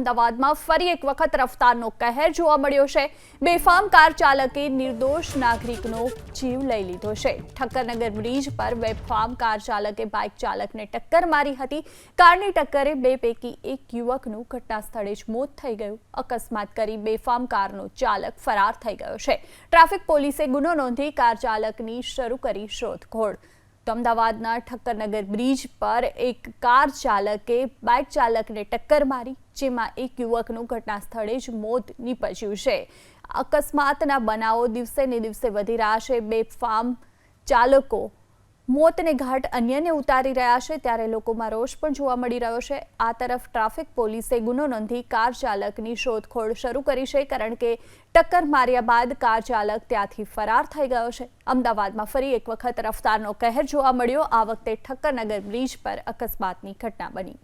અમદાવાદમાં ફરી એક વખત રફતારનો કહેર જોવા મળ્યો છે. બેફામ કાર ચાલકે નિર્દોષ નાગરિકનો જીવ લઈ લીધો છે. ઠક્કરનગર બ્રિજ પર બેફામ કાર ચાલકે બાઇક ચાલકને ટક્કર મારી હતી. કારની ટક્કરે બે પૈકી એક યુવકનું ઘટના સ્થળે જ મોત થઈ ગયું. અકસ્માત કરી બેફામ કારનો ચાલક ફરાર થઈ ગયો છે. ટ્રાફિક પોલીસે ગુનો નોંધી કાર ચાલકની શરૂ કરી શોધખોળ. તો અમદાવાદના ઠક્કરનગર બ્રિજ પર એક કાર ચાલકે, બાઇક ચાલકને ટક્કર મારી, જેમાં એક યુવકનું ઘટના સ્થળે જ મોત નીપજ્યું છે. અકસ્માતના બનાવો દિવસે ને દિવસે વધી રહ્યા છે. બેફામ ચાલકો મોતને ઘાટ અન્યને ઉતારી રહ્યા છે, ત્યારે લોકોમાં રોષ પણ જોવા મળી રહ્યો છે. આ તરફ ટ્રાફિક પોલીસે ગુનો નોંધી કાર ચાલકની શોધખોળ શરૂ કરી છે, કારણ કે ટક્કર માર્યા બાદ કાર ચાલક ત્યાંથી ફરાર થઈ ગયો છે. અમદાવાદમાં ફરી એક વખત રફતારનો કહેર જોવા મળ્યો. આ વખતે ઠક્કરનગર બ્રિજ પર અકસ્માતની ઘટના બની.